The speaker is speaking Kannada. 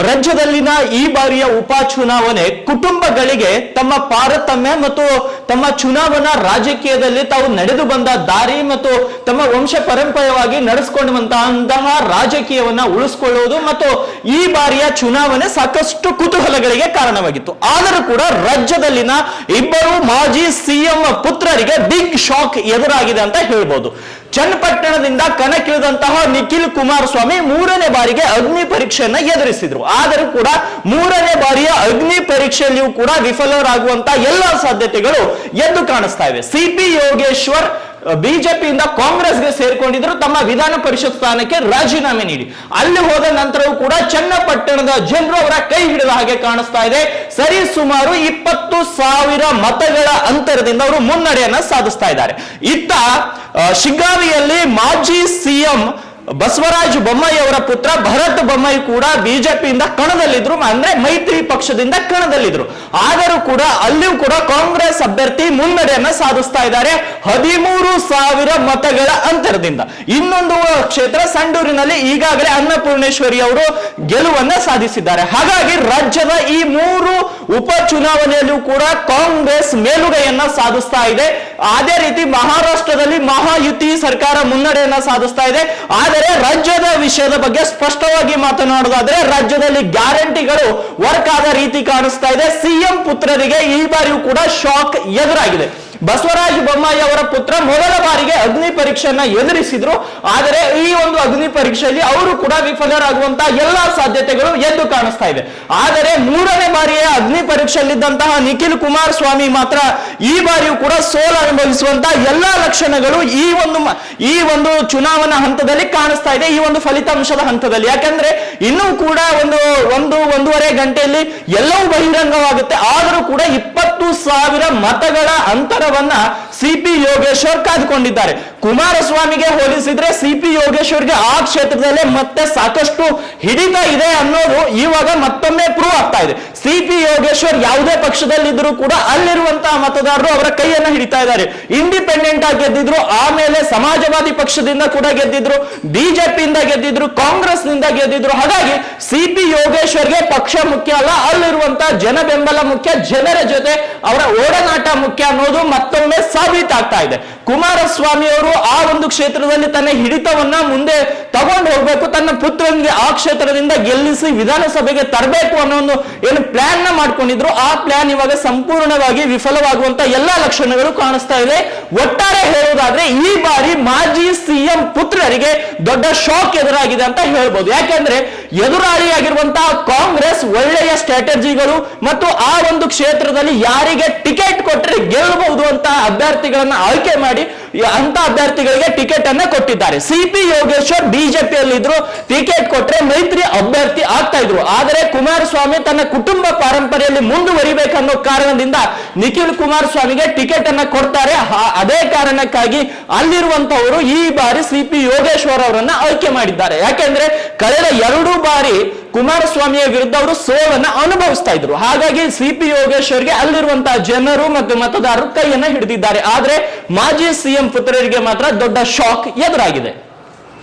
ರಾಜ್ಯದಲ್ಲಿನ ಈ ಬಾರಿಯ ಉಪಚುನಾವಣೆ ಕುಟುಂಬಗಳಿಗೆ ತಮ್ಮ ಪಾರತಮ್ಯ ಮತ್ತು ತಮ್ಮ ಚುನಾವಣಾ ರಾಜಕೀಯದಲ್ಲಿ ತಾವು ನಡೆದು ಬಂದ ದಾರಿ ಮತ್ತು ತಮ್ಮ ವಂಶ ಪರಂಪರೆಯವಾಗಿ ನಡೆಸಿಕೊಂಡು ಬಂದಂತಹ ರಾಜಕೀಯವನ್ನ ಉಳಿಸ್ಕೊಳ್ಳುವುದು ಮತ್ತು ಈ ಬಾರಿಯ ಚುನಾವಣೆ ಸಾಕಷ್ಟು ಕುತೂಹಲಗಳಿಗೆ ಕಾರಣವಾಗಿತ್ತು. ಆದರೂ ಕೂಡ ರಾಜ್ಯದಲ್ಲಿನ ಇಬ್ಬರು ಮಾಜಿ ಸಿಎಂ ಪುತ್ರರಿಗೆ ಬಿಗ್ ಶಾಕ್ ಎದುರಾಗಿದೆ ಅಂತ ಹೇಳ್ಬೋದು. ಚನ್ನಪಟ್ಟಣದಿಂದ ಕಣಕ್ಕಿಳಿದಂತಹ ನಿಖಿಲ್ ಕುಮಾರಸ್ವಾಮಿ ಮೂರನೇ ಬಾರಿಗೆ ಅಗ್ನಿ ಪರೀಕ್ಷೆಯನ್ನ ಎದುರಿಸಿದ್ರು. ಆದರೂ ಕೂಡ ಮೂರನೇ ಬಾರಿಯ ಅಗ್ನಿ ಪರೀಕ್ಷೆಯಲ್ಲಿಯೂ ಕೂಡ ವಿಫಲರಾಗುವಂತಹ ಎಲ್ಲ ಸಾಧ್ಯತೆಗಳು ಎದ್ದು ಕಾಣಿಸ್ತಾ ಇವೆ. ಸಿಪಿ ಯೋಗೇಶ್ವರ್ ಬಿಜೆಪಿಯಿಂದ ಕಾಂಗ್ರೆಸ್ಗೆ ಸೇರ್ಕೊಂಡಿದ್ರು, ತಮ್ಮ ವಿಧಾನ ಪರಿಷತ್ ಸ್ಥಾನಕ್ಕೆ ರಾಜೀನಾಮೆ ನೀಡಿ. ಅಲ್ಲಿ ಹೋದ ನಂತರವೂ ಕೂಡ ಚನ್ನಪಟ್ಟಣದ ಜನರು ಅವರ ಕೈ ಹಿಡಿದ ಹಾಗೆ ಕಾಣಿಸ್ತಾ ಇದೆ. ಸರಿ, ಸುಮಾರು ಇಪ್ಪತ್ತು ಸಾವಿರ ಮತಗಳ ಅಂತರದಿಂದ ಅವರು ಮುನ್ನಡೆಯನ್ನ ಸಾಧಿಸ್ತಾ ಇದ್ದಾರೆ. ಇತ್ತ ಶಿಗ್ಗಾವಿಯಲ್ಲಿ ಮಾಜಿ ಸಿಎಂ ಬಸವರಾಜ ಬೊಮ್ಮಾಯಿ ಅವರ ಪುತ್ರ ಭರತ್ ಬೊಮ್ಮಾಯಿ ಕೂಡ ಬಿಜೆಪಿಯಿಂದ ಕಣದಲ್ಲಿದ್ರು, ಅಂದ್ರೆ ಮೈತ್ರಿ ಪಕ್ಷದಿಂದ ಕಣದಲ್ಲಿದ್ರು. ಆದರೂ ಕೂಡ ಅಲ್ಲಿಯೂ ಕೂಡ ಕಾಂಗ್ರೆಸ್ ಅಭ್ಯರ್ಥಿ ಮುನ್ನಡೆಯನ್ನ ಸಾಧಿಸ್ತಾ ಇದ್ದಾರೆ ಹದಿಮೂರು ಸಾವಿರ ಮತಗಳ ಅಂತರದಿಂದ. ಇನ್ನೊಂದು ಕ್ಷೇತ್ರ ಸಂಡೂರಿನಲ್ಲಿ ಈಗಾಗಲೇ ಅನ್ನಪೂರ್ಣೇಶ್ವರಿ ಅವರು ಗೆಲುವನ್ನ ಸಾಧಿಸಿದ್ದಾರೆ. ಹಾಗಾಗಿ ರಾಜ್ಯದ ಈ ಮೂರು ಉಪಚುನಾವಣೆಯಲ್ಲೂ ಕೂಡ ಕಾಂಗ್ರೆಸ್ ಮೇಲುಗೈಯನ್ನ ಸಾಧಿಸ್ತಾ ಇದೆ. ಅದೇ ರೀತಿ ಮಹಾರಾಷ್ಟ್ರದಲ್ಲಿ ಮಹಾಯುತಿ ಸರ್ಕಾರ ಮುನ್ನಡೆಯನ್ನ ಸಾಧಿಸ್ತಾ ಇದೆ. ಆದರೆ ರಾಜ್ಯದ ವಿಷಯದ ಬಗ್ಗೆ ಸ್ಪಷ್ಟವಾಗಿ ಮಾತನಾಡೋದಾದ್ರೆ ರಾಜ್ಯದಲ್ಲಿ ಗ್ಯಾರಂಟಿಗಳು ವರ್ಕ್ ಆದ ರೀತಿ ಕಾಣಿಸ್ತಾ ಇದೆ. ಸಿಎಂ ಪುತ್ರರಿಗೆ ಈ ಬಾರಿಯೂ ಕೂಡ ಶಾಕ್ ಎದುರಾಗಿದೆ. ಬಸವರಾಜ ಬೊಮ್ಮಾಯಿ ಅವರ ಪುತ್ರ ಮೊದಲ ಬಾರಿಗೆ ಅಗ್ನಿ ಪರೀಕ್ಷೆಯನ್ನ ಎದುರಿಸಿದ್ರು. ಆದರೆ ಈ ಒಂದು ಅಗ್ನಿ ಪರೀಕ್ಷೆಯಲ್ಲಿ ಅವರು ಕೂಡ ವಿಫಲರಾಗುವಂತಹ ಎಲ್ಲಾ ಸಾಧ್ಯತೆಗಳು ಎದ್ದು ಕಾಣಿಸ್ತಾ ಇದೆ. ಆದರೆ ಮೂರನೇ ಬಾರಿಯ ಅಗ್ನಿ ಪರೀಕ್ಷೆಯಲ್ಲಿದ್ದಂತಹ ನಿಖಿಲ್ ಕುಮಾರಸ್ವಾಮಿ ಮಾತ್ರ ಈ ಬಾರಿಯೂ ಕೂಡ ಸೋಲ ಅನುಭವಿಸುವಂತಹ ಎಲ್ಲಾ ಲಕ್ಷಣಗಳು ಈ ಒಂದು ಈ ಒಂದು ಚುನಾವಣಾ ಹಂತದಲ್ಲಿ ಕಾಣಿಸ್ತಾ ಇದೆ, ಈ ಒಂದು ಫಲಿತಾಂಶದ ಹಂತದಲ್ಲಿ. ಯಾಕಂದ್ರೆ ಇನ್ನೂ ಕೂಡ ಒಂದು ಒಂದು, ಒಂದೂವರೆ ಗಂಟೆಯಲ್ಲಿ ಎಲ್ಲವೂ ಬಹಿರಂಗವಾಗುತ್ತೆ. ಆದರೂ ಕೂಡ ಇಪ್ಪತ್ತು ಸಾವಿರ ಮತಗಳ ಅಂತರವನ್ನ ಸಿಪಿ ಯೋಗೇಶ್ವರ್ ಕಾದುಕೊಂಡಿದ್ದಾರೆ ಕುಮಾರಸ್ವಾಮಿಗೆ ಹೋಲಿಸಿದ್ರೆ ಸಿಪಿ ಯೋಗೇಶ್ವರ್ಗೆ ಆ ಕ್ಷೇತ್ರದಲ್ಲೇ ಮತ್ತೆ ಸಾಕಷ್ಟು ಹಿಡಿತ ಇದೆ ಅನ್ನೋದು ಇವಾಗ ಮತ್ತೊಮ್ಮೆ ಪ್ರೂವ್ ಆಗ್ತಾ ಇದೆ. ಸಿಪಿ ಯೋಗೇಶ್ವರ್ ಯಾವುದೇ ಪಕ್ಷದಲ್ಲಿದ್ದರೂ ಕೂಡ ಅಲ್ಲಿರುವಂತಹ ಮತದಾರರು ಅವರ ಕೈಯನ್ನ ಹಿಡಿತಾ ಇದ್ದಾರೆ. ಇಂಡಿಪೆಂಡೆಂಟ್ ಆಗಿ ಗೆದ್ದಿದ್ರು, ಆಮೇಲೆ ಸಮಾಜವಾದಿ ಪಕ್ಷದಿಂದ ಕೂಡ ಗೆದ್ದಿದ್ರು, ಬಿಜೆಪಿಯಿಂದ ಗೆದ್ದಿದ್ರು ಕಾಂಗ್ರೆಸ್ನಿಂದ ಗೆದ್ದಿದ್ರು. ಹಾಗಾಗಿ ಸಿ ಪಿ ಯೋಗೇಶ್ವರ್ಗೆ ಪಕ್ಷ ಮುಖ್ಯ ಅಲ್ಲ, ಅಲ್ಲಿರುವಂತಹ ಜನ ಬೆಂಬಲ ಮುಖ್ಯ, ಜನರ ಜೊತೆ ಅವರ ಓಡನಾಟ ಮುಖ್ಯ ಅನ್ನೋದು ಮತ್ತೊಮ್ಮೆ ಸಾಬೀತಾಗ್ತಾ ಇದೆ. ಕುಮಾರಸ್ವಾಮಿ ಅವರು ಆ ಒಂದು ಕ್ಷೇತ್ರದಲ್ಲಿ ತನ್ನ ಹಿಡಿತವನ್ನ ಮುಂದೆ ತಗೊಂಡು ಹೋಗ್ಬೇಕು, ತನ್ನ ಪುತ್ರನಿಗೆ ಆ ಕ್ಷೇತ್ರದಿಂದ ಗೆಲ್ಲಿಸಿ ವಿಧಾನಸಭೆಗೆ ತರಬೇಕು ಅನ್ನೋ ಒಂದು ಏನು ಪ್ಲಾನ್ನ ಮಾಡ್ಕೊಂಡಿದ್ರು. ಆ ಪ್ಲಾನ್ ಇವಾಗ ಸಂಪೂರ್ಣವಾಗಿ ವಿಫಲವಾಗುವಂತ ಎಲ್ಲಾ ಲಕ್ಷಣಗಳು ಕಾಣಿಸ್ತಾ ಇದೆ. ಒಟ್ಟಾರೆ ಹೇಳುವುದಾದ್ರೆ, ಈ ಮಾಜಿ ಸಿಎಂ ಪುತ್ರರಿಗೆ ದೊಡ್ಡ ಶಾಕ್ ಎದುರಾಗಿದೆ ಅಂತ ಹೇಳ್ಬೋದು. ಯಾಕೆಂದ್ರೆ ಎದುರಾಳಿಯಾಗಿರುವಂತಹ ಕಾಂಗ್ರೆಸ್ ಒಳ್ಳೆಯ ಸ್ಟ್ರಾಟಜಿಗಳು ಮತ್ತು ಆ ಒಂದು ಕ್ಷೇತ್ರದಲ್ಲಿ ಯಾರಿಗೆ ಟಿಕೆಟ್ ಕೊಟ್ಟರೆ ಗೆಲ್ಲಬಹುದು ಅಂತ ಅಭ್ಯರ್ಥಿಗಳನ್ನ ಆಯ್ಕೆ ಮಾಡಿ ಅಂತ ಅಭ್ಯರ್ಥಿಗಳಿಗೆ ಟಿಕೆಟ್ ಅನ್ನ ಕೊಟ್ಟಿದ್ದಾರೆ. ಸಿಪಿ ಯೋಗೇಶ್ವರ್ ಬಿಜೆಪಿಯಲ್ಲಿ ಇದ್ರು ಟಿಕೆಟ್ ಕೊಟ್ರೆ ಮೈತ್ರಿ ಅಭ್ಯರ್ಥಿ ಆಗ್ತಾ ಇದ್ರು. ಆದರೆ ಕುಮಾರಸ್ವಾಮಿ ತನ್ನ ಕುಟುಂಬ ಪಾರಂಪರೆಯಲ್ಲಿ ಮುಂದುವರಿಬೇಕನ್ನೋ ಕಾರಣದಿಂದ ನಿಖಿಲ್ ಕುಮಾರಸ್ವಾಮಿಗೆ ಟಿಕೆಟ್ ಅನ್ನ ಕೊಡ್ತಾರೆ. ಅದೇ ಕಾರಣಕ್ಕಾಗಿ ಅಲ್ಲಿರುವಂತವರು ಈ ಬಾರಿ ಸಿಪಿ ಯೋಗೇಶ್ವರ್ ಅವರನ್ನ ಆಯ್ಕೆ ಮಾಡಿದ್ದಾರೆ. ಯಾಕೆಂದ್ರೆ ಕಳೆದ ಎರಡು ಬಾರಿ ಕುಮಾರಸ್ವಾಮಿಯ ವಿರುದ್ಧ ಅವರು ಸೋಲನ್ನ ಅನುಭವಿಸ್ತಾ ಇದ್ರು. ಹಾಗಾಗಿ ಸಿಪಿ ಯೋಗೇಶ್ವರ್ಗೆ ಅಲ್ಲಿರುವಂತಹ ಜನರು ಮತ್ತು ಮತದಾರರು ಕೈಯನ್ನ ಹಿಡಿದಿದ್ದಾರೆ. ಆದ್ರೆ ಮಾಜಿ ಸಿಎಂ ಪುತ್ರರಿಗೆ ಮಾತ್ರ ದೊಡ್ಡ ಶಾಕ್ ಎದುರಾಗಿದೆ.